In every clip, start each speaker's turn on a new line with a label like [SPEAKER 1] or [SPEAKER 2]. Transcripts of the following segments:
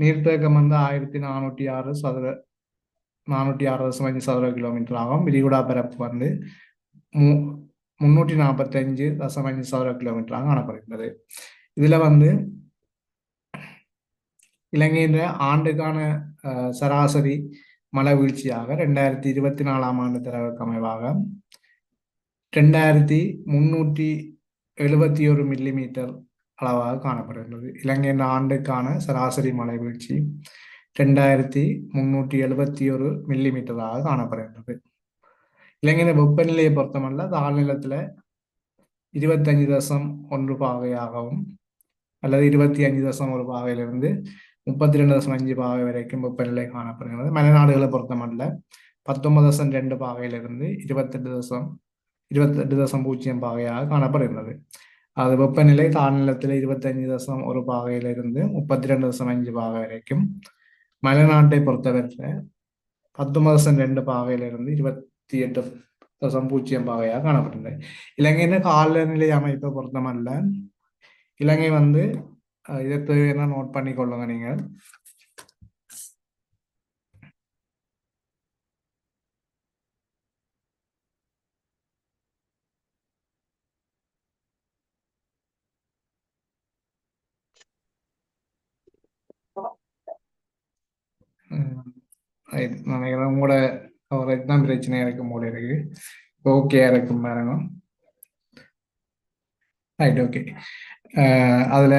[SPEAKER 1] நீர்த்தேக்கம் வந்து ஆயிரத்தி நானூற்றி ஆறு சதுர நானூற்றி ஆறு தசம் அஞ்சு சதுர கிலோமீட்டர் ஆகும். விரிகுடா பரப்பு வந்து மு முன்னூற்றி நாற்பத்தஞ்சு தசம் அஞ்சு சதுர கிலோமீட்டராக காணப்படுகின்றது. இதுல வந்து இலங்கையின் ஆண்டுக்கான சராசரி மழை வீழ்ச்சியாக ரெண்டாயிரத்தி இருபத்தி நாலாம் ஆண்டு தரவுக்கு அமைவாக ரெண்டாயிரத்தி முன்னூற்றி எழுபத்தி ஒரு மில்லிமீட்டர் அளவாக காணப்படுகின்றது இலங்கையின் ஆண்டுக்கான சராசரி மழை வீழ்ச்சி ரெண்டாயிரத்தி முன்னூற்றி எழுபத்தி ஒரு மில்லி மீட்டராக காணப்படுகின்றது இலங்கையின் வெப்பநிலையை பொறுத்தமல்ல தாழ்நிலத்தில் இருபத்தஞ்சு தசம் ஒன்று பாகையாகவும் அல்லது இருபத்தி அஞ்சு தசம் ஒரு பாகையிலிருந்து முப்பத்தி ரெண்டு தசம் அஞ்சு பாகை வரைக்கும் வெப்பநிலை காணப்படுகிறது மலைநாடுகளை பொறுத்தமல்ல பத்தொன்பது தசம் ரெண்டு பாகையிலிருந்து இருபத்தெட்டு தசம் இருபத்தெட்டு தசம் பூஜ்ஜியம் பாகையாக காணப்படுகிறது அது வெப்பநிலை தாழ்நிலத்தில் இருபத்தஞ்சு தசம் ஒரு பாகையிலிருந்து முப்பத்தி ரெண்டு தசம் அஞ்சு பாகை வரைக்கும். மலைநாட்டை பொறுத்தவரை பத்தொன்பது தசம் ரெண்டு பாகையிலிருந்து இருபத்தி எட்டு தசம் பூஜ்ஜியம் பாகையாக காணப்படுகிறது இலங்கையின் காலநிலை அமைப்பை பொறுத்தமல்ல. இலங்கை வந்து இதை தேவையான நோட் பண்ணி கொள்ளுங்க நினைக்கிறேன் உங்களோட கவரேஜ் தான் பிரச்சனையா இருக்கும் போல இருக்கு. ஓகே இருக்கும் பாருங்க. ரைட் ஓகே அதுல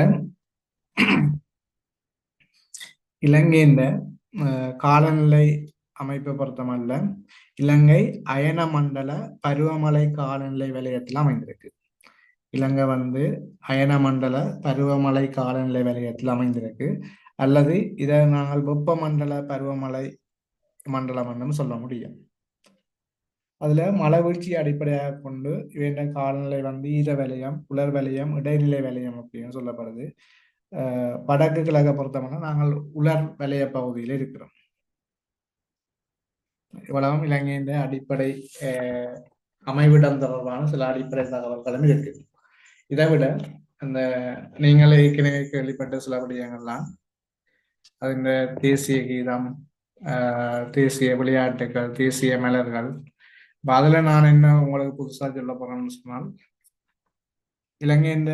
[SPEAKER 1] இலங்கையின் காலநிலை அமைப்பை பொறுத்தமல்ல இலங்கை அயன மண்டல பருவமழை காலநிலை வலயத்தில் அமைந்திருக்கு. இலங்கை வந்து அயன மண்டல பருவமழை காலநிலை வலயத்தில் அமைந்திருக்கு. அல்லது இதை நாங்கள் வெப்பமண்டல பருவமழை மண்டலம் என்று சொல்ல முடியும். அதுல மழை வீழ்ச்சி அடிப்படையாக கொண்டு வேண்ட காலநிலை வந்து ஈர வலயம் உலர் வலயம் இடைநிலை வலயம் அப்படின்னு சொல்லப்படுது. வடக்கு கிழக்க பொறுத்தவரை நாங்கள் உலர் வலய பகுதியில் இருக்கிறோம். இவ்வளவும் இலங்கையின் அடிப்படை அமைவிடம் தொடர்பான சில அடிப்படை தகவல்களும் இருக்கு. இதை விட அந்த நீங்கள் ஏற்கனவே கேள்விப்பட்ட சில விடயங்கள்லாம் அது இந்த தேசிய கீதம் தேசிய விளையாட்டுகள் தேசிய மலர்கள். அதுல நான் என்ன உங்களுக்கு புதுசா சொல்ல போகிறேன்னு சொன்னால் இலங்கையின்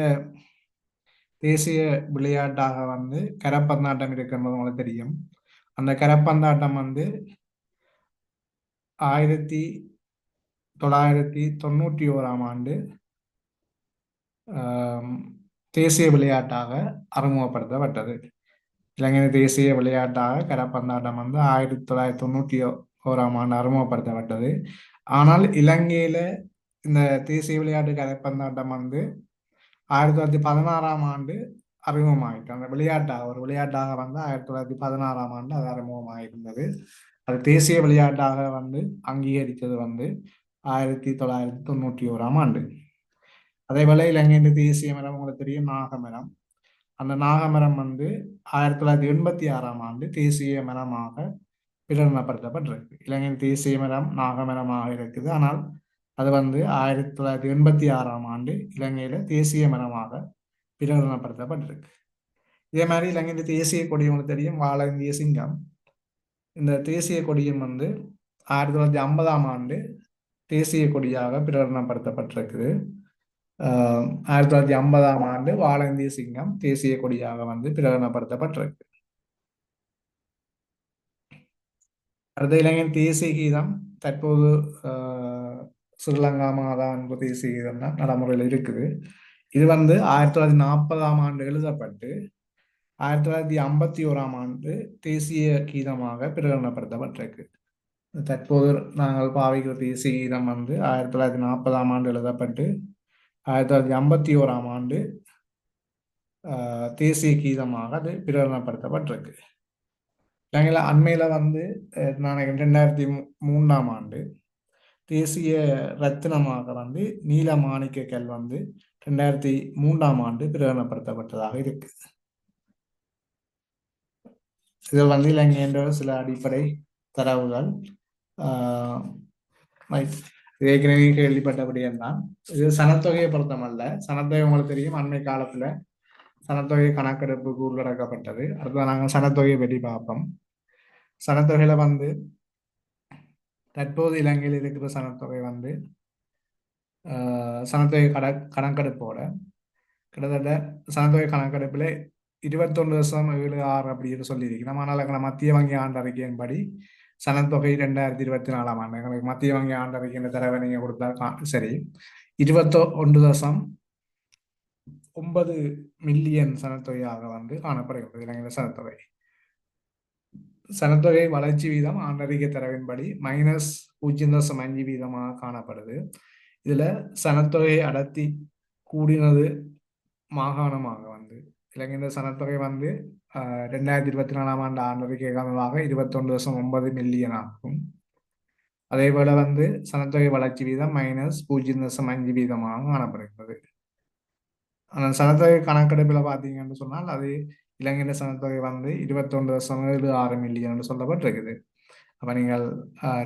[SPEAKER 1] தேசிய விளையாட்டாக வந்து கரப்பந்தாட்டம் இருக்குன்றது உங்களுக்கு தெரியும். அந்த கரப்பந்தாட்டம் வந்து ஆயிரத்தி தொள்ளாயிரத்தி தொண்ணூற்றி ஓராம் ஆண்டு தேசிய விளையாட்டாக அறிமுகப்படுத்தப்பட்டது. இலங்கையின் தேசிய விளையாட்டாக கரப்பந்தாட்டம் வந்து ஆயிரத்தி தொள்ளாயிரத்தி தொண்ணூற்றி ஓராம் ஆண்டு அறிமுகப்படுத்தப்பட்டது. ஆனால் இலங்கையில இந்த தேசிய விளையாட்டு கரைப்பந்தாட்டம் வந்து ஆயிரத்தி தொள்ளாயிரத்தி பதினாறாம் ஆண்டு அறிமுகமாயிட்டு அந்த விளையாட்டாக ஒரு விளையாட்டாக வந்து ஆயிரத்தி தொள்ளாயிரத்தி பதினாறாம் ஆண்டு அது அறிமுகமாயிருந்தது. அது தேசிய விளையாட்டாக வந்து அங்கீகரித்தது வந்து ஆயிரத்தி தொள்ளாயிரத்தி தொண்ணூற்றி ஓராம் ஆண்டு. அதே போல இலங்கையின் தேசிய மரம் உங்களுக்கு தெரியும் நாகமரம் அந்த நாகமரம் வந்து ஆயிரத்தி தொள்ளாயிரத்தி எண்பத்தி ஆறாம் ஆண்டு தேசிய மரமாக பிரகடனப்படுத்தப்பட்டிருக்கு. இலங்கையின் தேசிய மரம் நாகமரமாக இருக்குது. ஆனால் அது வந்து ஆயிரத்தி தொள்ளாயிரத்தி எண்பத்தி ஆறாம் ஆண்டு இலங்கையில தேசிய மரமாக பிரகடனப்படுத்தப்பட்டிருக்கு. இதே மாதிரி இலங்கையின் தேசிய கொடி உங்களுக்கு தெரியும் வாழ இந்திய சிங்கம். இந்த தேசிய கொடியும் வந்து ஆயிரத்தி தொள்ளாயிரத்தி ஐம்பதாம் ஆண்டு தேசிய கொடியாக பிரகடனப்படுத்தப்பட்டிருக்குது. ஆயிரத்தி தொள்ளாயிரத்தி ஐம்பதாம் ஆண்டு வாழந்திய சிங்கம் தேசிய கொடியாக வந்து பிரகடனப்படுத்தப்பட்டிருக்கு. அடுத்த இலங்கையின் தேசிய கீதம் தற்போது ஸ்ரீலங்கா மாதா என்பது தேசிய கீதம் தான் நடைமுறையில் இருக்குது. இது வந்து ஆயிரத்தி தொள்ளாயிரத்தி நாற்பதாம் ஆண்டு எழுதப்பட்டு ஆயிரத்தி தொள்ளாயிரத்தி ஐம்பத்தி ஓராம் ஆண்டு தேசிய கீதமாக பிரகடனப்படுத்தப்பட்டிருக்கு. தற்போது நாங்கள் பாவிக்கிற தேசிய கீதம் வந்து ஆயிரத்தி தொள்ளாயிரத்தி நாற்பதாம் ஆண்டு எழுதப்பட்டு ஆயிரத்தி தொள்ளாயிரத்தி ஐம்பத்தி ஓராம் ஆண்டு தேசிய கீதமாக அது பிரகடனப்படுத்தப்பட்டிருக்கு. இலங்கையில் அண்மையில் வந்து நான் ரெண்டாயிரத்தி மூன்றாம் ஆண்டு தேசிய ரத்தினமாக வந்து நீல மாணிக்க கல் வந்து ரெண்டாயிரத்தி மூன்றாம் ஆண்டு பிரகடனப்படுத்தப்பட்டதாக இருக்கு. இதில் வந்து இலங்கைன்ற சில அடிப்படை தரவுகள் ஏற்கனவே கேள்விப்பட்டபடியே தான் இது சனத்தொகையை பொருத்தமல்ல சனத்தொகை உங்களுக்கு தெரியும் அண்மை காலத்துல சனத்தொகை கணக்கெடுப்புக்கு உள்ளடக்கப்பட்டது. அடுத்தது நாங்கள் சனத்தொகையை பற்றி பார்ப்போம். சனத்தொகையில வந்து தற்போது இலங்கையில் இருக்கிற சனத்தொகை வந்து சனத்தொகை கட கணக்கெடுப்போட கிட்டத்தட்ட சனத்தொகை கணக்கெடுப்பில் இருபத்தொன்று வருஷம் ஏழு ஆறு அப்படின்னு சொல்லியிருக்கிறோம். ஆனால் மத்திய வங்கி ஆண்டு அறிக்கையின்படி சனத்தொகை ரெண்டாயிரத்தி இருபத்தி நாலாம் ஆண்டு. எங்களுக்கு மத்திய வங்கி ஆண்டு அறிக்கையின் தரவை நீங்கள் கொடுத்தா சரி. இருபத்தோ ஒன்று தசம் ஒன்பது மில்லியன் சனத்தொகையாக வந்து காணப்படுகிறது இலங்கையில் சனத்தொகை. சனத்தொகை வளர்ச்சி வீதம் ஆண்டறிக்கை தரவின்படி மைனஸ் பூஜ்ஜியம் தசம் அஞ்சு வீதமாக காணப்படுது. இதுல சனத்தொகை அடர்த்தி கூடினது மாகாணமாக வந்து இலங்கையின் சனத்தொகை வந்து ரெண்டாயிரத்தி இருபத்தி நாலாம் ஆண்டு ஆண்டறிக்கை காரணமாக இருபத்தொன்று தசம் ஒன்பது மில்லியன் ஆகும் அதே போல வந்து சனத்தொகை வளர்ச்சி வீதம் மைனஸ் பூஜ்ஜியம் தசம் அஞ்சு வீதமாக காணப்படுகிறது ஆனால் சனத்தொகை கணக்கெடுப்பில் பார்த்தீங்கன்னு சொன்னால் அது இலங்கையின் சனத்தொகை வந்து இருபத்தொன்று தசம் ஏழு ஆறு மில்லியன் சொல்லப்பட்டிருக்குது அப்போ நீங்கள்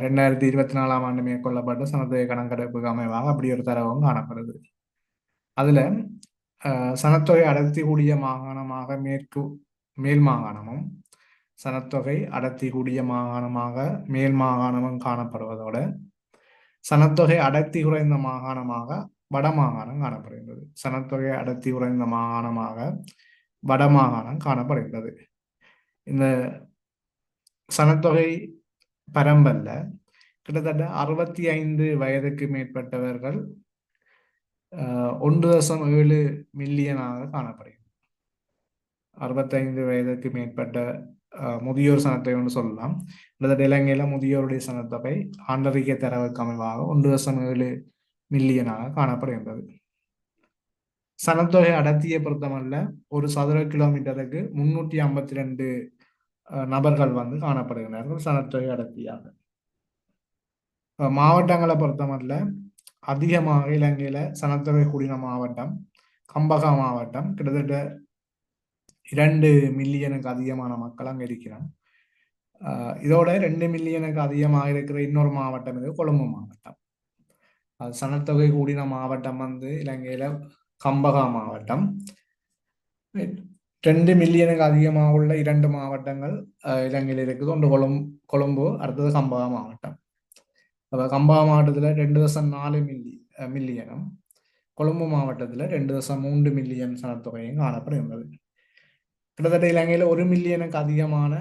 [SPEAKER 1] ரெண்டாயிரத்தி இருபத்தி நாலாம் ஆண்டு மேற்கொள்ளப்பட்ட சனத்தொகை கணக்கெடுப்புக்கு அமைவாக அப்படி ஒரு தரவும் காணப்படுது அதுல சனத்தொகை அடர்த்தி கூடிய மாகாணமாக மேற்கு மேல் மாகாணமும் சனத்தொகை அடர்த்தி கூடிய மாகாணமாக மேல் மாகாணமும் காணப்படுவதோடு சனத்தொகை அடர்த்தி குறைந்த மாகாணமாக வடமாகாணம் காணப்படுகின்றது. சனத்தொகை அடர்த்தி குறைந்த மாகாணமாக வடமாகாணம் காணப்படுகின்றது. இந்த சனத்தொகை பரம்பல்ல கிட்டத்தட்ட அறுபத்தி ஐந்து வயதுக்கு மேற்பட்டவர்கள் ஒன்று தசம் ஏழு மில்லியனாக காணப்படுகிறது அறுபத்தைந்து வயதுக்கு மேற்பட்ட முதியோர் சனத்தொகை சொல்லலாம். கிட்டத்தட்ட இலங்கையில முதியோருடைய சனத்தொகை ஆண்டறிக்கை தரவுக்கு அமைவாக ஒன்று வருஷம் ஏழு மில்லியனாக காணப்படுகின்றது. சனத்தொகை அடர்த்தியை பொறுத்தமல்ல ஒரு சதுர கிலோமீட்டருக்கு முன்னூற்றி ஐம்பத்தி ரெண்டு நபர்கள் வந்து காணப்படுகிறார்கள் சனத்தொகை அடர்த்தியாக. மாவட்டங்களை பொறுத்தமல்ல அதிகமாக இலங்கையில சனத்தொகை கூடின மாவட்டம் கம்பகா மாவட்டம் கிட்டத்தட்ட இரண்டு மில்லியனுக்கு அதிகமான மக்கள் அங்கே இருக்கிறான் இதோட ரெண்டு மில்லியனுக்கு அதிகமாக இருக்கிற இன்னொரு மாவட்டம் இது கொழும்பு மாவட்டம். அது சனத்தொகை கூடின மாவட்டம் வந்து இலங்கையில கம்பகா மாவட்டம். ரெண்டு மில்லியனுக்கு அதிகமாக உள்ள இரண்டு மாவட்டங்கள் இலங்கையில் இருக்குது. ஒன்று கொழும் கொழும்பு அடுத்தது கம்பகா மாவட்டம். அப்போ கம்பகா மாவட்டத்தில் ரெண்டு தசம் நாலு மில்லி மில்லியனும் கொழும்பு மாவட்டத்தில் ரெண்டு தசம் மூன்று மில்லியன் சனத்தொகையும் காணப்படுகின்றது. கிட்டத்தட்ட இலங்கையில் ஒரு மில்லியனுக்கு அதிகமான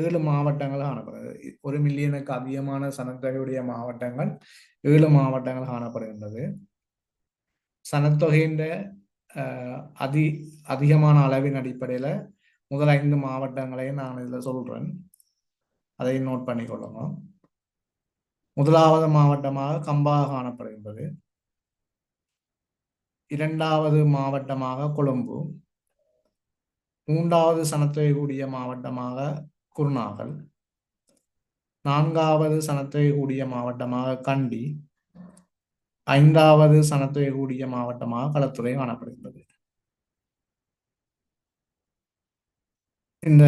[SPEAKER 1] ஏழு மாவட்டங்கள் காணப்படுகிறது. ஒரு மில்லியனுக்கு அதிகமான சனத்தொகையுடைய மாவட்டங்கள் ஏழு மாவட்டங்கள் காணப்படுகின்றது. சனத்தொகையின் அதி அதிகமான அளவின் அடிப்படையில் முதல் ஐந்து மாவட்டங்களையும் நான் இதில் சொல்கிறேன் அதையும் நோட் பண்ணிக்கொள்ளணும் முதலாவது மாவட்டமாக கம்பாக காணப்படுகின்றது. இரண்டாவது மாவட்டமாக கொழும்பு. மூன்றாவது சனத்தொகை கூடிய மாவட்டமாக குருநாகல் நான்காவது சனத்தொகை கூடிய மாவட்டமாக கண்டி ஐந்தாவது சனத்தொகை கூடிய மாவட்டமாக களத்துறை காணப்படுகின்றது. இந்த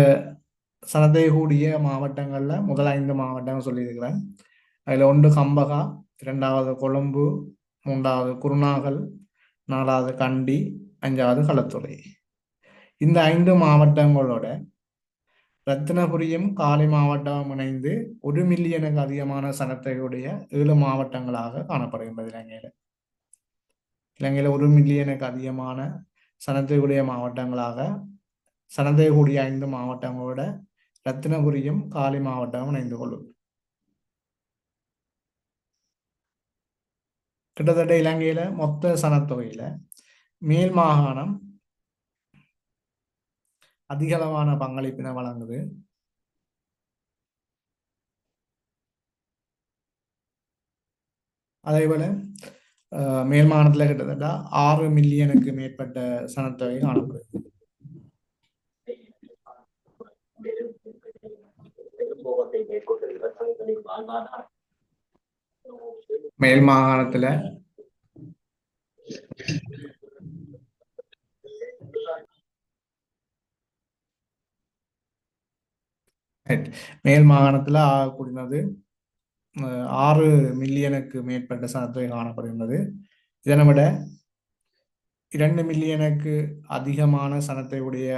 [SPEAKER 1] சனத்தை கூடிய மாவட்டங்களில் முதல் ஐந்து மாவட்டங்கள் சொல்லியிருக்கிறேன். அதில் ஒன்று கம்பகா இரண்டாவது கொழும்பு மூன்றாவது குருநாகல் நாலாவது கண்டி அஞ்சாவது களத்துறை. இந்த ஐந்து மாவட்டங்களோட ரத்னபுரியும் காலி மாவட்டம் இணைந்து ஒரு மில்லியனுக்கு அதிகமான சனத்தையுடைய ஏழு மாவட்டங்களாக காணப்படுகின்றது இலங்கையில. இலங்கையில ஒரு மில்லியனுக்கு அதிகமான சனத்தையுடைய மாவட்டங்களாக சனத்தை கூடிய ஐந்து மாவட்டங்களோட ரத்னபுரியும் காலி மாவட்டமும் இணைந்து கொள்ளும். கிட்டத்தட்ட இலங்கையில மொத்த சனத்தொகையில மேல் மாகாணம் அதிகளவான பங்களிப்பினை வழங்குது. அதே போல மேல் மாநிலத்தில் கிட்டத்தட்ட ஆறு மில்லியனுக்கு மேற்பட்ட சனத்தொகை காணப்படுது. மேல் மாகாணத்துல மேல் மாகாணத்தில் ஆகக்கூடியது ஆறு மில்லியனுக்கு மேற்பட்ட சனத்தொகை காணப்படுகின்றது. இதனை விட இரண்டு மில்லியனுக்கு அதிகமான சனத்தை உடைய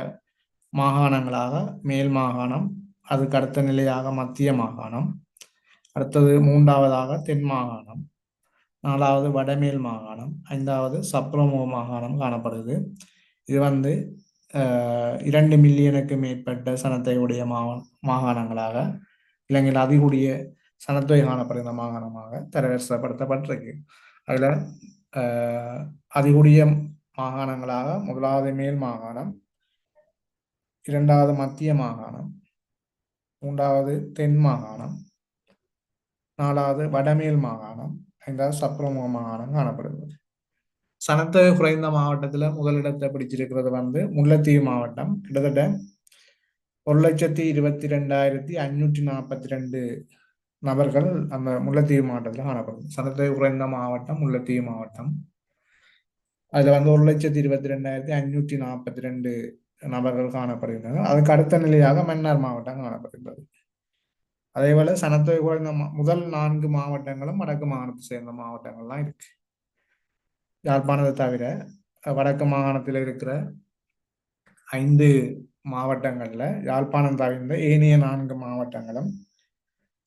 [SPEAKER 1] மாகாணங்களாக மேல் மாகாணம் அதுக்கு அடுத்த நிலையாக மத்திய மாகாணம் அடுத்தது மூன்றாவதாக தென் மாகாணம் நாலாவது வடமேல் மாகாணம் ஐந்தாவது சப்ரமோ மாகாணம் காணப்படுது. இது வந்து இரண்டு மில்லியனுக்கு மேற்பட்ட சனத்தை உடைய மாகாணங்களாக இலங்கையில் அதிகூடிய சனத்தொகை காணப்படுகிற மாகாணமாக தரவரிசப்படுத்தப்பட்டிருக்கு. அதில் அதிகூடிய மாகாணங்களாக முதலாவது மேல் மாகாணம் இரண்டாவது மத்திய மாகாணம் மூன்றாவது தென் மாகாணம் நாலாவது வடமேல் மாகாணம் ஐந்தாவது சப்ரமுக மாகாணம் காணப்படுகிறது. சனத்தொகை குறைந்த மாவட்டத்துல முதலிடத்தை பிடிச்சிருக்கிறது வந்து முல்லைத்தீவு மாவட்டம். கிட்டத்தட்ட ஒரு லட்சத்தி இருபத்தி ரெண்டாயிரத்தி அஞ்சூற்றி நாற்பத்தி ரெண்டு நபர்கள் அந்த முல்லைத்தீவு மாவட்டத்தில் காணப்படும். சனத்தொகை குறைந்த மாவட்டம் முல்லைத்தீவு மாவட்டம். அதுல வந்து ஒரு லட்சத்தி இருபத்தி ரெண்டாயிரத்தி அஞ்சூற்றி நாற்பத்தி ரெண்டு நபர்கள் காணப்படுகின்றனர். அதுக்கு அடுத்த நிலையாக மன்னார் மாவட்டம் காணப்படுகின்றது. அதே போல சனத்தொகை குறைந்த முதல் நான்கு மாவட்டங்களும் வடக்கு மாகாணத்தை சேர்ந்த மாவட்டங்கள்லாம் இருக்கு. யாழ்ப்பாணத்தை தவிர வடக்கு மாகாணத்தில் இருக்கிற ஐந்து மாவட்டங்களில் யாழ்ப்பாணம் தவிர்ந்த ஏனைய நான்கு மாவட்டங்களும்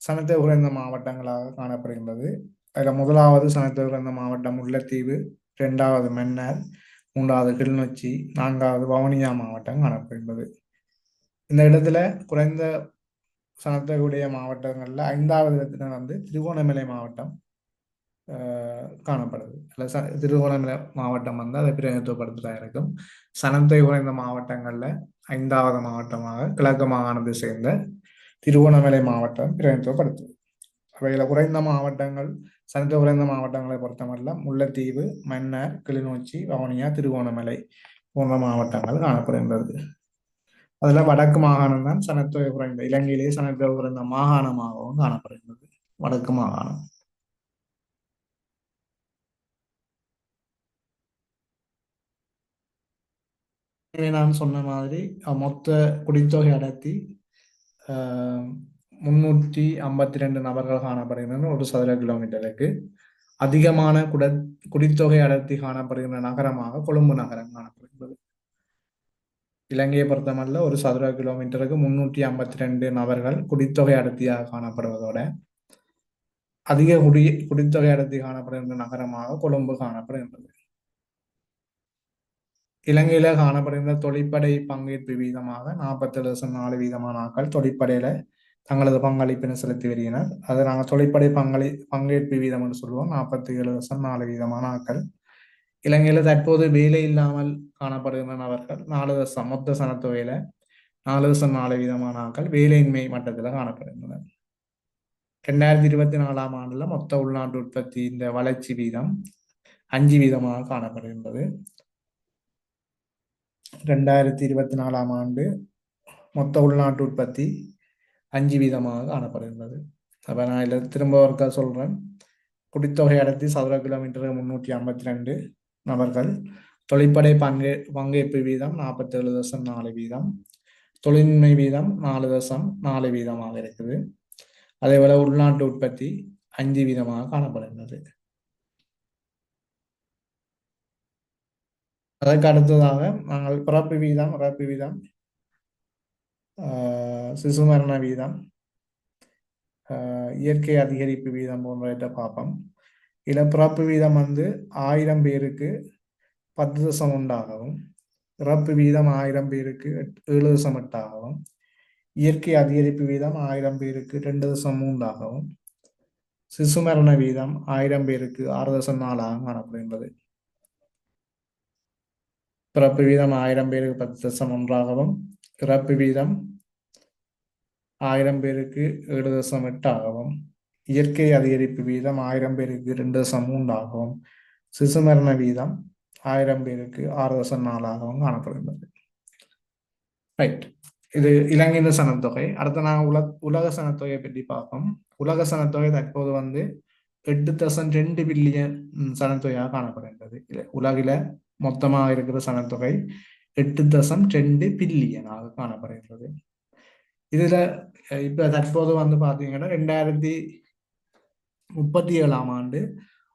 [SPEAKER 1] சனத்தை குறைந்த மாவட்டங்களாக காணப்படுகின்றது. அதில் முதலாவது சனத்தை குறைந்த மாவட்டம் முல்லைத்தீவு ரெண்டாவது மன்னர் மூன்றாவது கிளிநொச்சி நான்காவது வவுனியா மாவட்டம் காணப்படுகின்றது. இந்த இடத்துல குறைந்த சனத்தகுடைய மாவட்டங்களில் ஐந்தாவது இடத்துல வந்து திருகோணமலை மாவட்டம் காணப்படுது. அல்ல திருகோணமலை மாவட்டம் வந்து அதை பிரதிநிதித்துவப்படுத்துதா இருக்கும். சனத்தை குறைந்த மாவட்டங்களில் ஐந்தாவது மாவட்டமாக கிழக்கு மாகாணத்தை சேர்ந்த திருவோணமலை மாவட்டம் பிரதிநிதித்துவப்படுத்துது அவையில் குறைந்த மாவட்டங்கள் சனத்தை குறைந்த மாவட்டங்களை பொறுத்தமல்ல முல்லைத்தீவு மன்னர் கிளிநொச்சி வவுனியா திருவோணமலை போன்ற மாவட்டங்கள் காணப்படுகின்றது. அதில் வடக்கு மாகாணம் தான் சனத்தொகை குறைந்த இலங்கையிலேயே சனத்தொகை குறைந்த மாகாணமாகவும் காணப்படுகின்றது. வடக்கு மாகாணம். நான் சொன்ன மாதிரி மொத்த குடித்தொகை அடர்த்தி முன்னூற்றி ஐம்பத்தி ரெண்டு நபர்கள் காணப்படுகின்றன ஒரு சதுர கிலோமீட்டருக்கு அதிகமான குட குடித்தொகை அடர்த்தி காணப்படுகின்ற நகரமாக கொழும்பு நகரம் காணப்படுகிறது இலங்கையை பொறுத்தமல்ல ஒரு சதுர கிலோமீட்டருக்கு முன்னூற்றி ஐம்பத்தி ரெண்டு நபர்கள் குடித்தொகை அடர்த்தியாக காணப்படுவதோட அதிக குடி குடித்தொகை அடர்த்தி காணப்படுகின்ற நகரமாக கொழும்பு காணப்படுகின்றது. இலங்கையில காணப்படுகின்ற தொழிற்படை பங்கேற்பு வீதமாக நாற்பத்தி ஏழு லட்சம் நாலு வீதமான ஆக்கள் தொழிற்படையில தங்களது பங்களிப்பினை செலுத்தி வருகினர் அதை நாங்கள் தொழிற்படை பங்களி பங்கேற்பு வீதம் என்று சொல்லுவோம். நாற்பத்தி ஏழு லட்சம் நாலு வீதமான ஆக்கள் இலங்கையில தற்போது வேலை இல்லாமல் காணப்படுகின்ற நபர்கள் நாலு லட்சம் மொத்த சனத்தொகையில நாலு லட்சம் நாலு வீதமான ஆக்கள் வேலையின்மை மட்டத்தில் காணப்படுகின்றனர். ரெண்டாயிரத்தி இருபத்தி நாலாம் ஆண்டுல மொத்த உள்நாட்டு உற்பத்தி இந்த வளர்ச்சி வீதம் அஞ்சு வீதமாக காணப்படுகின்றது. ரெண்டாயிரத்தி இருபத்தி நாலாம் ஆண்டு மொத்த உள்நாட்டு உற்பத்தி அஞ்சு வீதமாக காணப்படுகின்றது. அப்போ நான் இதில் திரும்ப ஒருக்கா சொல்கிறேன் குடித்தொகை அடர்த்தி சதுர கிலோமீட்டர் முன்னூற்றி ஐம்பத்தி ரெண்டு நபர்கள். தொழிற்படை பங்கே பங்கேற்பு வீதம் நாற்பத்தேழு தசம் நாலு வீதம். தொழில்மை வீதம் நாலு தசம் நாலு வீதமாக இருக்குது அதே போல் உள்நாட்டு உற்பத்தி அஞ்சு வீதமாக காணப்படுகின்றது. அதற்கு அடுத்ததாக நாங்கள் பிறப்பு வீதம் இறப்பு வீதம் சிசு மரண வீதம் இயற்கை அதிகரிப்பு வீதம் போன்றவற்றை பார்ப்போம். இதில் பிறப்பு வீதம் வந்து ஆயிரம் பேருக்கு பத்து தசம் உண்டாகவும் இறப்பு வீதம் ஆயிரம் பேருக்கு ஏழு தசம் எட்டாகவும் இயற்கை அதிகரிப்பு வீதம் ஆயிரம் பேருக்கு ரெண்டு தசம் மூன்றாகவும் சிசு மரண வீதம் ஆயிரம் பேருக்கு ஆறு தசம் நாலாகவும் காணப்படுகின்றது. பிறப்பு வீதம் ஆயிரம் பேருக்கு பத்து தசம் ஒன்றாகவும் இறப்பு வீதம் ஆயிரம் பேருக்கு ஏழு தசம் எட்டாகவும் இயற்கை அதிகரிப்பு வீதம் ஆயிரம் பேருக்கு ரெண்டு தசம் மூன்றாகவும் சிசு மரண வீதம் ஆயிரம் பேருக்கு ஆறு தசம் நாலாகவும் காணப்படுகின்றது. ரைட் இது இலங்கையின் சனத்தொகை. அடுத்து நாங்கள் உலக உலக சனத்தொகையை பற்றி பார்ப்போம். உலக சனத்தொகை தற்போது வந்து எட்டு தசம் ரெண்டு பில்லியன் சனத்தொகையாக காணப்படுகின்றது. உலகில மொத்தமாக இருக்கிற சனத்தொகை எட்டு தசம் ரெண்டு பில்லியனாக காணப்படுகின்றது இதுல இப்ப தற்போது வந்து பாத்தீங்கன்னா ரெண்டாயிரத்தி முப்பத்தி ஏழாம் ஆண்டு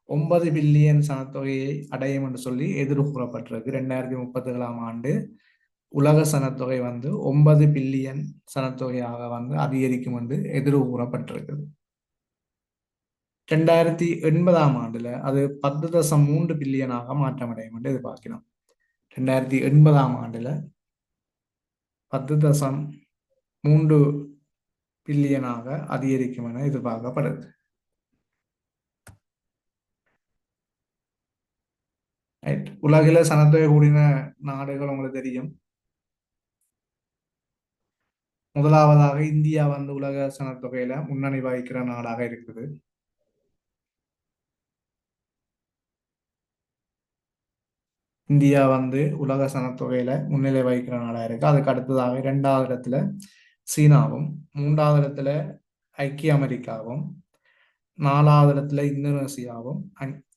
[SPEAKER 1] ஒன்பது பில்லியன் சனத்தொகையை அடையும் என்று சொல்லி எதிர்கூறப்பட்டிருக்கு ரெண்டாயிரத்தி முப்பத்தி ஏழாம் ஆண்டு உலக சனத்தொகை வந்து ஒன்பது பில்லியன் சனத்தொகையாக வந்து அதிகரிக்கும் என்று எதிர்கூறப்பட்டிருக்குது ரெண்டாயிரத்தி எண்பதாம் ஆண்டுல அது பத்து தசம் மூன்று பில்லியனாக மாற்றமடையும் என்று எதிர்பார்க்கிறோம். ரெண்டாயிரத்தி எண்பதாம் ஆண்டுல பத்து தசம் மூன்று பில்லியனாக அதிகரிக்கும் என எதிர்பார்க்கப்படுது. ரைட் உலகில சனத்தொகை கூடின நாடுகள் உங்களுக்கு தெரியும். முதலாவதாக இந்தியா வந்து உலக சனத்தொகையில முன்னணி வகிக்கிற நாடாக இருக்குது. இந்தியா வந்து உலக சனத்தொகையில முன்னிலை வகிக்கிற நாடாக இருக்கு. அதுக்கு அடுத்ததாக இரண்டாவது இடத்துல சீனாவும் மூன்றாவது இடத்துல ஐக்கிய அமெரிக்காவும் நாலாவது இடத்துல இந்தோனேசியாவும்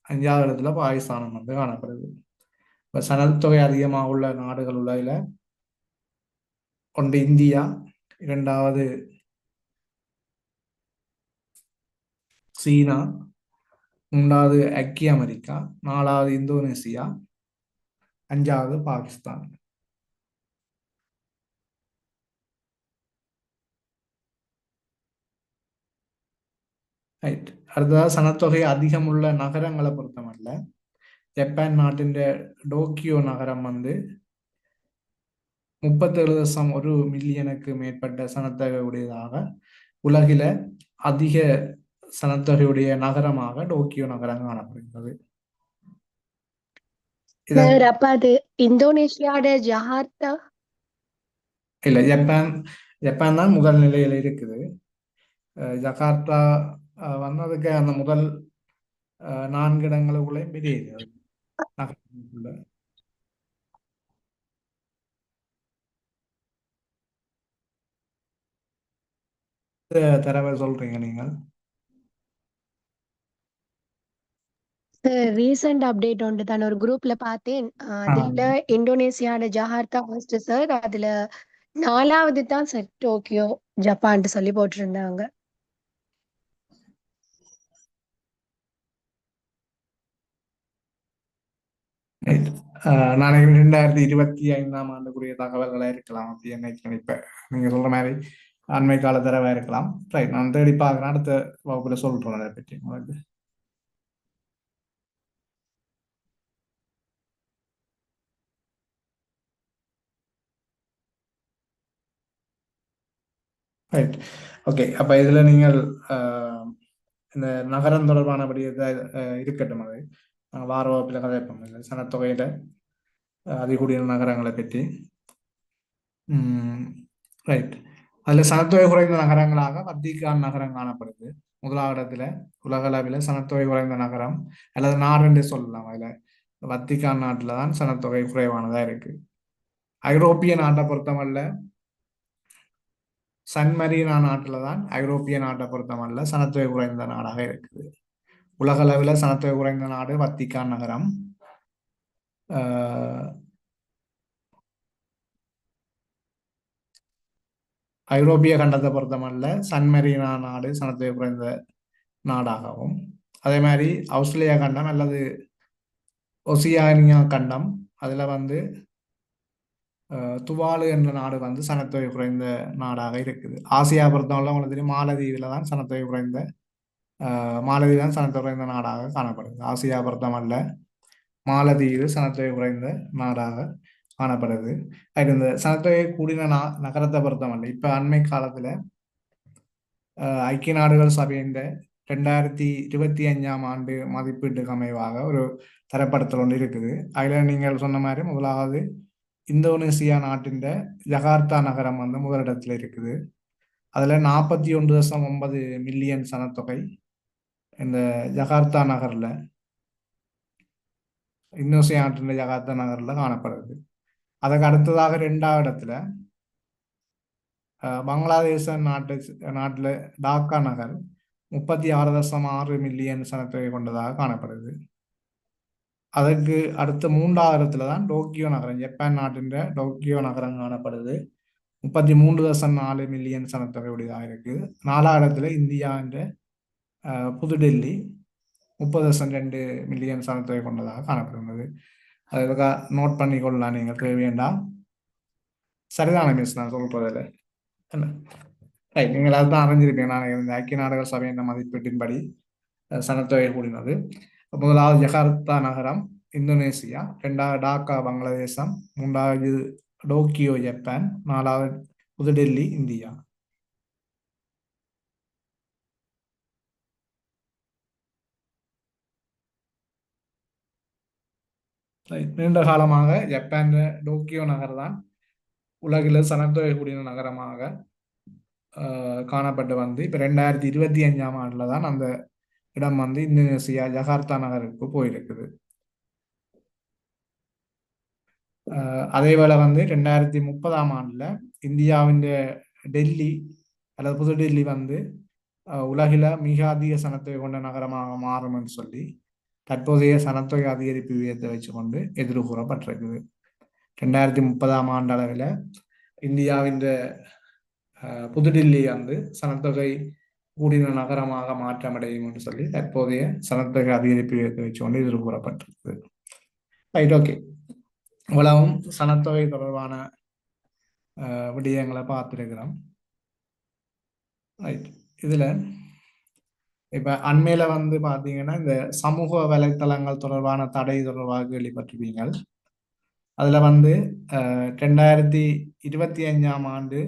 [SPEAKER 1] அஞ்சாவது இடத்துல பாகிஸ்தானும் வந்து காணப்படுது. இப்ப சனத்தொகை அதிகமாக உள்ள நாடுகள் உள்ள ஒன்று இந்தியா இரண்டாவது சீனா மூன்றாவது ஐக்கிய அமெரிக்கா நாலாவது இந்தோனேசியா அஞ்சாவது பாகிஸ்தான் ரைட் அடுத்ததாக சனத்தொகை அதிகம் உள்ள நகரங்களை பொறுத்தமல்ல ஜப்பான் நாட்டின் டோக்கியோ நகரம் வந்து முப்பத்தேழு தசம் ஒரு மில்லியனுக்கு மேற்பட்ட சனத்தொகை உடையதாக உலகில அதிக சனத்தொகையுடைய நகரமாக டோக்கியோ நகரம் காணப்படுகிறது
[SPEAKER 2] அப்ப அது இந்தோனேஷியாவோட ஜகார்த்தா?
[SPEAKER 1] இல்ல ஜப்பான் ஜப்பான் தான் முதல் நிலையில இருக்குது. ஜகார்த்தா வந்ததுக்கு அந்த முதல் நான்கு இடங்களுக்குள்ளே பெரிய தரவை சொல்றீங்க நீங்கள்?
[SPEAKER 2] ரீசெண்ட் அப்டேட் ஒன்று தான் ஒரு குரூப்ல பார்த்தேன். அதுல இந்தோனேசியாவோட ஜகார்த்தா ஃபர்ஸ்ட் சார் அதுல நாலாவது தான் சார் டோக்கியோ ஜப்பான் சொல்லி போட்டிருந்தாங்க.
[SPEAKER 1] நாளைக்கு ரெண்டாயிரத்தி இருபத்தி ஐந்தாம் ஆண்டுக்குரிய தகவல்களா இருக்கலாம் அப்படின்னு நினைப்பேன் நீங்க சொல்ற மாதிரி அண்மை கால தரவா இருக்கலாம். ரைட் நான் தேடி பார்க்குறேன். அடுத்த வகுப்புல சொல்றேன் அதை பற்றி உங்களுக்கு. ரைட் ஓகே அப்ப இதுல நீங்கள் இந்த நகரம் தொடர்பான விடயத்தை இருக்கட்டும் அது. வார வகுப்பில் கதைப்போம் இல்லை சனத்தொகையில அதிகூடிய நகரங்களை பற்றி. ரைட் அதுல சனத்தொகை குறைந்த நகரங்களாக வத்திகான் நகரம் காணப்படுது. முதலாவது இடத்துல சனத்தொகை குறைந்த நகரம் அல்லது நாடு சொல்லலாம். அதுல வத்திகான் நாட்டில் தான் சனத்தொகை குறைவானதா இருக்கு. ஐரோப்பிய நாட்டை பொறுத்தமல்ல சன்மரீனா நாட்டில் தான் ஐரோப்பிய நாட்டை பொறுத்தமல்ல சனத்தொகை குறைந்த நாடாக இருக்குது. உலகளவில் சனத்தொகை குறைந்த நாடு வத்திக்கான் நகரம். ஐரோப்பிய கண்டத்தை பொறுத்தமல்ல சன்மரீனா நாடு சனத்தொகை குறைந்த நாடாகவும் அதே மாதிரி ஆஸ்திரேலியா கண்டம் அல்லது ஒசியானியா கண்டம் அதில் வந்து துவாலு என்ற நாடு வந்து சனத்தொகை குறைந்த நாடாக இருக்குது. ஆசியா பொறுத்தவரை உங்களுக்கு தெரியும் மாலதீவில் தான் சனத்தொகை குறைந்த மாலதீவு தான் சனத்தொகை குறைந்த நாடாக காணப்படுது. ஆசியா பொறுத்தமல்ல மாலதீவு சனத்தொகை குறைந்த நாடாக காணப்படுது. அது இந்த சனத்தொகை கூடின நா நகரத்தை பொறுத்தமல்ல. இப்ப அண்மை காலத்துல ஐக்கிய நாடுகள் சபையின் ரெண்டாயிரத்தி இருபத்தி அஞ்சாம் ஆண்டு மதிப்பீட்டுக்கு அமைவாக ஒரு தரப்படுத்தல் ஒன்று இருக்குது. அதில் நீங்கள் சொன்ன மாதிரி முதலாவது இந்தோனேசியா நாட்டின் ஜகார்த்தா நகரம் வந்து முதலிடத்தில் இருக்குது. அதில் நாற்பத்தி ஒன்று தசம் ஒன்பது மில்லியன் சனத்தொகை இந்த ஜகார்த்தா நகரில் இந்தோனேசியா நாட்டின் ஜகார்த்தா நகரில் காணப்படுது. அதுக்கு அடுத்ததாக ரெண்டாவது இடத்துல பங்களாதேச நாட்டு நாட்டில் டாக்கா நகர் முப்பத்தி ஆறு தசம் ஆறு மில்லியன் சனத்தொகை கொண்டதாக காணப்படுது. அதற்கு அடுத்த மூன்றாவது இடத்துல தான் டோக்கியோ நகரம் ஜப்பான் நாட்டின் டோக்கியோ நகரம் காணப்படுது. முப்பத்தி மூன்று தசம் நாலு மில்லியன் சனத்தொகை உடையதாக இருக்குது நாலாவது இடத்துல இந்தியா என்ற புதுடெல்லி முப்பது தசம் ரெண்டு மில்லியன் சனத்தொகை கொண்டதாக காணப்படுகிறது அதுக்காக நோட் பண்ணிக்கொள்ளலாம் நீங்கள். தேவையண்டா சரிதான மிஸ் நான் சொல்றதில்ல என்ன? ரைட் நீங்கள் அதுதான் அறிஞ்சிருப்பீங்க. நான் இந்த ஐக்கிய நாடுகள் சபையின் மதிப்பீட்டின்படி சனத்தொகை கூடினது. முதலாவது ஜகார்த்தா நகரம் இந்தோனேசியா. ரெண்டாவது டாக்கா பங்களாதேசம். மூன்றாவது டோக்கியோ ஜப்பான். நாலாவது புதுடெல்லி இந்தியா. நீண்ட காலமாக ஜப்பான் டோக்கியோ நகர் தான் உலகில் சனத்தொகைக்கூடிய நகரமாக ஆஹ், காணப்பட்டு வந்து இப்போ ரெண்டாயிரத்தி இருபத்தி அஞ்சாம் ஆண்டில் தான் அந்த இடம் வந்து இந்தோனேசியா ஜகார்த்தா நகருக்கு போயிருக்குது. ஆஹ், அதே போல வந்து ரெண்டாயிரத்தி முப்பதாம் ஆண்டில் இந்தியாவின் டெல்லி அல்லது புதுடெல்லி வந்து உலகில மிக அதிக சனத்தொகை கொண்ட நகரமாக மாறும்னு சொல்லி தற்போதைய சனத்தொகை அதிகரிப்பு விகிதத்தை வச்சுக்கொண்டு கொண்டு கூறப்பட்டிருக்குது ரெண்டாயிரத்தி முப்பதாம் ஆண்டு அளவில் இந்தியாவின் அஹ், புதுடில்லி வந்து சனத்தொகை கூடின நகரமாக மாற்றமடையும் என்று சொல்லி தற்போதைய சனத்தொகை அதிகரிப்பு விகிதத்தை வச்சுக்கொண்டு இதில் கூறப்பட்டிருக்குது ரைட் ஓகே இவ்வளவும் சனத்தொகை தொடர்பான விடயங்களை பார்த்துருக்கிறோம். ரைட் இதுல இப்ப அண்மையில வந்து பார்த்தீங்கன்னா இந்த சமூக வலைத்தளங்கள் தொடர்பான தடை தொடர்பாக கேள்விப்பட்டிருப்பீங்கள் அதுல வந்து ரெண்டாயிரத்தி இருபத்தி அஞ்சாம் ஆண்டு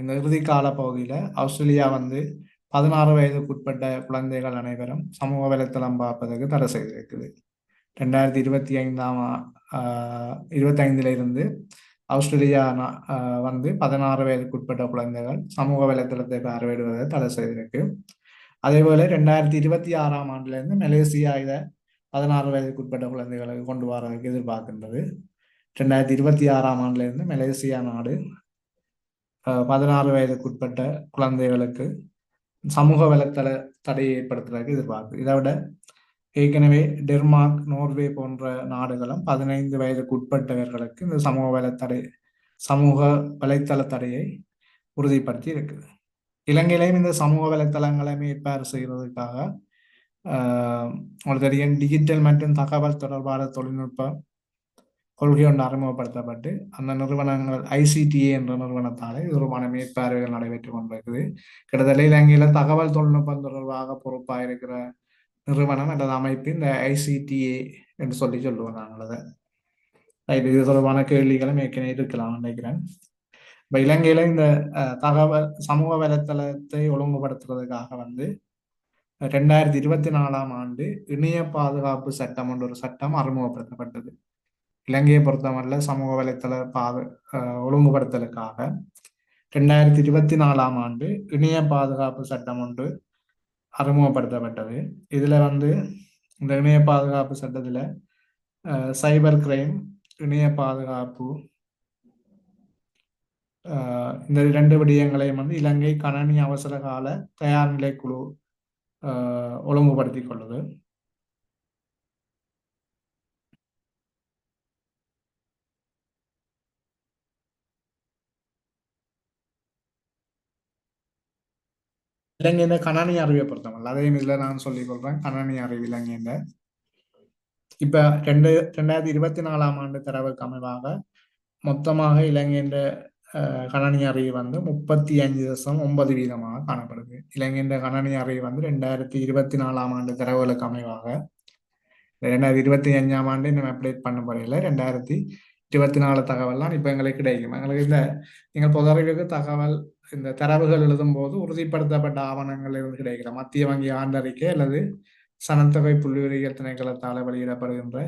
[SPEAKER 1] இந்த இறுதி கால பகுதியில் ஆஸ்திரேலியா வந்து பதினாறு வயதுக்குட்பட்ட குழந்தைகள் அனைவரும் சமூக வலைத்தளம் பார்ப்பதற்கு தடை செய்திருக்குது. ரெண்டாயிரத்தி இருபத்தி ஐந்தாம் ஆஹ் இருந்து ஆஸ்திரேலியா வந்து பதினாறு வயதுக்குட்பட்ட குழந்தைகள் சமூக வலைத்தளத்தை பார்வையிடுவதை தடை செய்திருக்கு. அதேபோல ரெண்டாயிரத்தி இருபத்தி ஆறாம் ஆண்டுலேருந்து மலேசியா இதை பதினாறு வயதுக்குட்பட்ட குழந்தைகளுக்கு கொண்டு வரதுக்கு எதிர்பார்க்கின்றது. ரெண்டாயிரத்தி இருபத்தி ஆறாம் ஆண்டுலேருந்து மலேசியா நாடு பதினாறு வயதுக்குட்பட்ட குழந்தைகளுக்கு சமூக வலைத்தள தடையை ஏற்படுத்துறதுக்கு எதிர்பார்க்கு இதை விட ஏற்கனவே டென்மார்க் நோர்வே போன்ற நாடுகளும் பதினைந்து வயதுக்கு உட்பட்டவர்களுக்கு இந்த சமூக வலைத்தடை சமூக வலைத்தள தடையை உறுதிப்படுத்தி இருக்குது இலங்கையிலையும் இந்த சமூக வலைத்தளங்களை மேற்பார் செய்கிறதுக்காக உங்களுக்கு தெரியும் டிஜிட்டல் மற்றும் தகவல் தொடர்பான தொழில்நுட்ப கொள்கை ஒன்று அறிமுகப்படுத்தப்பட்டு அந்த நிறுவனங்கள் ஐசிடிஏ என்ற நிறுவனத்தால் இது மேற்பார்வைகள் நடைபெற்று கொண்டிருக்குது. கிட்டத்தட்ட இலங்கையில் தகவல் தொழில்நுட்பம் தொடர்பாக பொறுப்பாக இருக்கிற நிறுவனம் அல்லது அமைப்பு இந்த ஐசிடிஏ என்று சொல்லி சொல்லுவோம் நாங்கள் அதை இது தொடர்பான கேள்விகளும் ஏற்கனவே இருக்கலாம் நினைக்கிறேன். இப்போ இலங்கையில இந்த அஹ், தகவல் சமூக வலைத்தளத்தை ஒழுங்குபடுத்துறதுக்காக வந்து ரெண்டாயிரத்தி இருபத்தி நாலாம் ஆண்டு இணைய பாதுகாப்பு சட்டம் என்ற ஒரு சட்டம் அறிமுகப்படுத்தப்பட்டது. இலங்கையை பொறுத்தவரையில சமூக வலைத்தள பாது ஒழுங்குபடுத்தலுக்காக ரெண்டாயிரத்தி இருபத்தி நாலாம் ஆண்டு இணைய பாதுகாப்பு சட்டம் ஒன்று அறிமுகப்படுத்தப்பட்டது. இதில் வந்து இந்த இணைய பாதுகாப்பு சட்டத்தில் சைபர் கிரைம் இணைய பாதுகாப்பு இந்த இரண்டு விடயங்களையும் வந்து இலங்கை கணனி அவசர கால தயார் நிலை குழு ஒழுங்குபடுத்திக் கொள்ளுது. இலங்கையின் கணனி அறிவை பொறுத்தவரை. அதையும் இதுல நான் சொல்லிக் கொள்றேன் கணனி அறிவு இலங்கையின் இப்ப ரெண்டு ரெண்டாயிரத்தி இருபத்தி நாலாம் ஆண்டு தரவுக்கு அமைவாக மொத்தமாக இலங்கையின் கணனி அறிவு வந்து முப்பத்தி அஞ்சு தசம் ஒன்பது வீதமாக காணப்படுது. இலங்கையின் கணனி அறிவு வந்து ரெண்டாயிரத்தி இருபத்தி நாலாம் ஆண்டு தரவுகளுக்கு அமைவாக. ரெண்டாயிரத்தி இருபத்தி அஞ்சாம் ஆண்டு இன்னும் அப்டேட் பண்ண முறையில் ரெண்டாயிரத்தி இருபத்தி நாலு தகவல்லாம் இப்போ எங்களுக்கு கிடைக்கும். எங்களுக்கு இந்த நீங்கள் பொதுவரைக்கு தகவல் இந்த தரவுகள் எழுதும் போது உறுதிப்படுத்தப்பட்ட ஆவணங்கள் இருந்து கிடைக்கிற மத்திய வங்கி ஆண்டறிக்கை அல்லது சனத்தொகை புள்ளிவியல் திணைக்களத்தால் வெளியிடப்படுகின்ற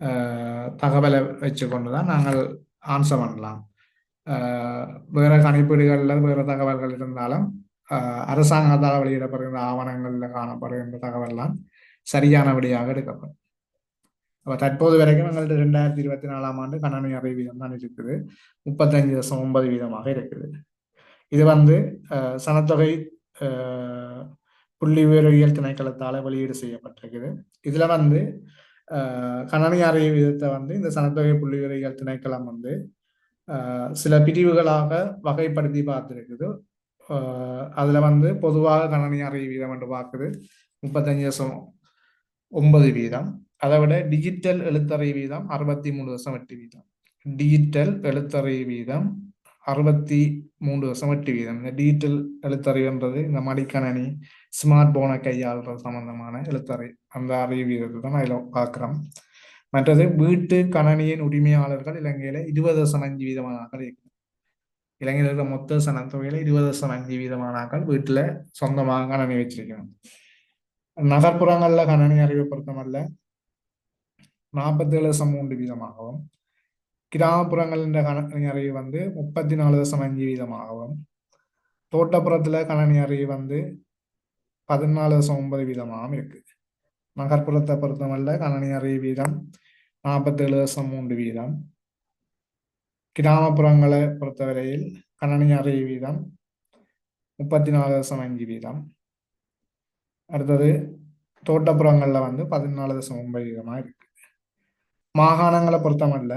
[SPEAKER 1] அஹ், தகவலை வச்சுக்கொண்டு தான் நாங்கள் ஆன்சர் பண்ணலாம். வேற கணிப்பீடுகளில் வேற தகவல்கள் இருந்தாலும் அஹ், அரசாங்கத்தால் வெளியிடப்படுகின்ற ஆவணங்களில் காணப்படுகின்ற தகவல்லாம் சரியானபடியாக எடுக்கப்படும். அப்போ தற்போது வரைக்கும் எங்கள்கிட்ட ரெண்டாயிரத்தி இருபத்தி நாலாம் ஆண்டு கணனி அறை வீதம் தான் இருக்குது. முப்பத்தஞ்சு தசம் ஒன்பது வீதமாக இருக்குது. இது வந்து சனத்தொகை புள்ளி விவரவியல் திணைக்களத்தால் வெளியீடு செய்யப்பட்டிருக்குது. இதில் வந்து கணனி அறை வீதத்தை வந்து இந்த சனத்தொகை புள்ளி விவரவியல் திணைக்களம் வந்து சில பிரிவுகளாக வகைப்படுத்தி பார்த்துருக்குது. அதில் வந்து பொதுவாக கணனி அறை வீதம் என்று பார்க்குது. முப்பத்தஞ்சு தசம் ஒன்பது வீதம். அதை விட டிஜிட்டல் எழுத்தறை வீதம் அறுபத்தி மூணு தசம் எட்டு வீதம். டிஜிட்டல் எழுத்தறை வீதம் அறுபத்தி மூன்று தசம் எட்டு வீதம். இந்த டிஜிட்டல் எழுத்தறிவுன்றது இந்த மடிக்கணனி ஸ்மார்ட் போனை கையாளுறது சம்பந்தமான எழுத்தறிவு. அந்த அறிவு வீதத்தை தான் அதில் பார்க்குறோம். மற்றது வீட்டு கணனியின் உரிமையாளர்கள் இலங்கையில இருபது தசம் அஞ்சு வீதமானாக்கள் இருக்கு இலங்கையில் இருக்கிற மொத்த சனத்தொகையில இருபது தசம் அஞ்சு வீதமானாக்கள் வீட்டுல சொந்தமாக கணனி வச்சிருக்கணும் நகர்ப்புறங்கள்ல கணனி அறிவை பொறுத்தமல்ல நாற்பத்தேழு தசம் மூன்று வீதமாகவும் கிராமப்புறங்களின் கணனி அறிவு வந்து முப்பத்தி நாலு தசம் அஞ்சு வீதமாகவும் தோட்டப்புறத்தில் கணனி அறிவு வந்து பதினாலு தசம் ஒன்பது வீதமாகவும் இருக்குது நகர்ப்புறத்தை பொறுத்தமல்ல கணனி அறிவு வீதம் நாற்பத்தேழு தசம் மூன்று வீதம். கிராமப்புறங்களை பொறுத்தவரையில் கணனி அறிவு வீதம் முப்பத்தி நாலு தசம் அஞ்சு வீதம். அடுத்தது தோட்டப்புறங்களில் வந்து பதினாலு தசம் ஒன்பது வீதமாக இருக்குது மாகாணங்களை பொறுத்தமல்ல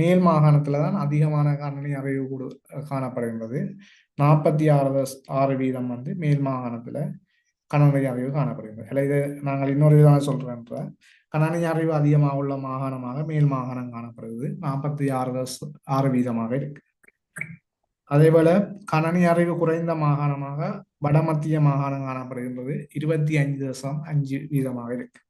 [SPEAKER 1] மேல் மாகாணத்துல தான் அதிகமான கணனி அறிவு கூடு காணப்படுகின்றது. நாற்பத்தி ஆறு ஆறு வீதம் வந்து மேல் மாகாணத்துல கணனி அறிவு காணப்படுகின்றது. இல்லை இது நாங்கள் இன்னொரு விதமாக சொல்றேன்ற கணனி அறிவு அதிகமாக உள்ள மாகாணமாக மேல் மாகாணம் காணப்படுகிறது. நாற்பத்தி ஆறு ஆறு வீதமாக இருக்கு. அதேபோல கணனி அறிவு குறைந்த மாகாணமாக வடமத்திய மாகாணம் காணப்படுகின்றது. இருபத்தி அஞ்சு தசம் அஞ்சு வீதமாக இருக்கு.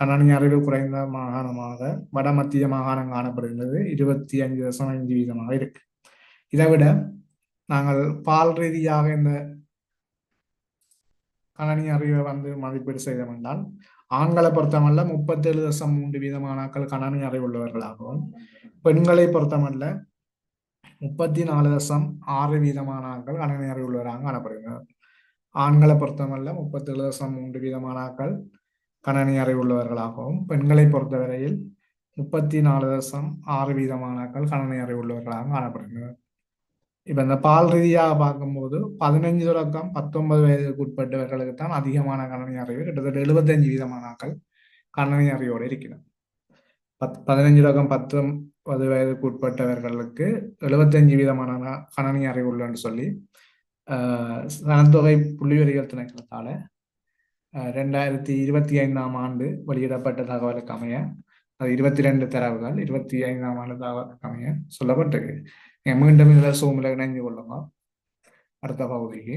[SPEAKER 1] கணனி அறிவு குறைந்த மாகாணமாக வடமத்திய மாகாணம் காணப்படுகின்றது இருபத்தி அஞ்சு தசம் அஞ்சு வீதமாக இருக்கு. இதை விட நாங்கள் பால் ரீதியாக இந்த கணனி அறிவை வந்து மதிப்பீடு செய்தோம் என்றால் ஆண்களை பொறுத்தமல்ல முப்பத்தேழு தசம் மூன்று வீதமானாக்கள் கணனி அறிவுள்ளவர்களாகவும் பெண்களை பொறுத்தமல்ல முப்பத்தி நாலு தசம் ஆறு வீதமானாக்கள் கணனி அறிவுள்ளவராக காணப்படுகின்றனர். ஆண்களை பொறுத்தமல்ல முப்பத்தேழு தசம் மூன்று வீதமானாக்கள் கணனி அறிவுள்ளவர்களாகவும் பெண்களை பொறுத்தவரையில் முப்பத்தி நாலு தசம் ஆறு வீதமானாக்கள் கணனி அறிவுள்ளவர்களாக காணப்படுகின்றனர். இப்ப இந்த பால் ரீதியாக பார்க்கும்போது பதினஞ்சு தொடக்கம் பத்தொன்பது வயதுக்கு உட்பட்டவர்களுக்கு தான் அதிகமான கணனி அறிவு கிட்டத்தட்ட எழுபத்தஞ்சு வீதமானாக்கள் கணனி அறிவோடு இருக்கிறது பத் பதினஞ்சு தொடக்கம் பத்தொன்பது வயதுக்கு உட்பட்டவர்களுக்கு எழுபத்தஞ்சு வீதமான கணனி அறிவு உள்ளன்னு சொல்லி ஆஹ் சனத்தொகை புள்ளிவரிகள் திணைக்கிறதால ரெண்டாயிரத்தி இருபத்தி ஐந்தாம் ஆண்டு வெளியிடப்பட்ட தகவலுக்கு அமைய அது இருபத்தி ரெண்டு தரவுகள் இருபத்தி ஐந்தாம் ஆண்டு தகவலுக்கு அமைய சொல்லப்பட்டிருக்கு. மீண்டும் இதில் சூமில் இணைஞ்சு கொள்ளுங்க. அடுத்த பகுதிக்கு